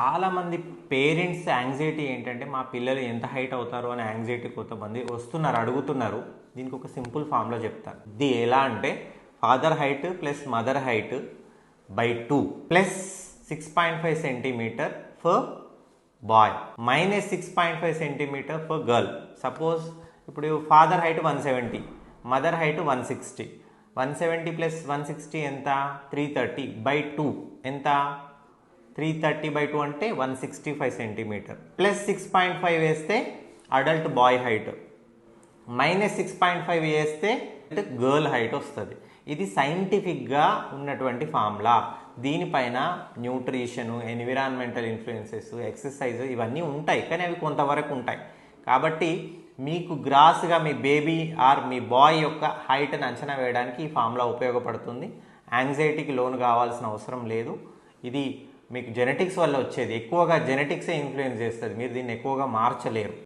చాలామంది parents anxiety ఏంటంటే మా పిల్లలు ఎంత హైట్ అవుతారు అని యాంగ్జైటీ కొంతమంది వస్తున్నారు అడుగుతున్నారు. దీనికి ఒక సింపుల్ ఫామ్లో చెప్తాను. ఇది ఎలా అంటే father height plus mother height by two plus six point five centimetre for boy minus six point five centimetre for girl suppose ఇప్పుడు father height one seventy mother height one sixty one seventy plus one sixty ఎంత? Three thirty by two ఎంత? Three thirty by two అంటే one sixty five centimetre. Plus six point five వేస్తే adult boy height. Minus six point five వేస్తే girl height వస్తుంది. ఇది సైంటిఫిక్గా ఉన్నటువంటి formula. దీనిపైన న్యూట్రిషను ఎన్విరాన్మెంటల్ ఇన్ఫ్లుయెన్సెస్ ఎక్సర్సైజ్ ఇవన్నీ ఉంటాయి. కానీ అవి కొంతవరకు ఉంటాయి. కాబట్టి మీకు గ్రాస్గా మీ బేబీ ఆర్ మీ బాయ్ యొక్క హైట్ని అంచనా వేయడానికి ఈ ఫామ్లా ఉపయోగపడుతుంది. యాంగ్జైటీకి లోన్ కావాల్సిన అవసరం లేదు. ఇది మీకు జెనెటిక్స్ వల్ల వచ్చేది. ఎక్కువగా జెనెటిక్సే ఇన్ఫ్లుయెన్స్ చేస్తుంది. మీరు దీన్ని ఎక్కువగా మార్చలేరు.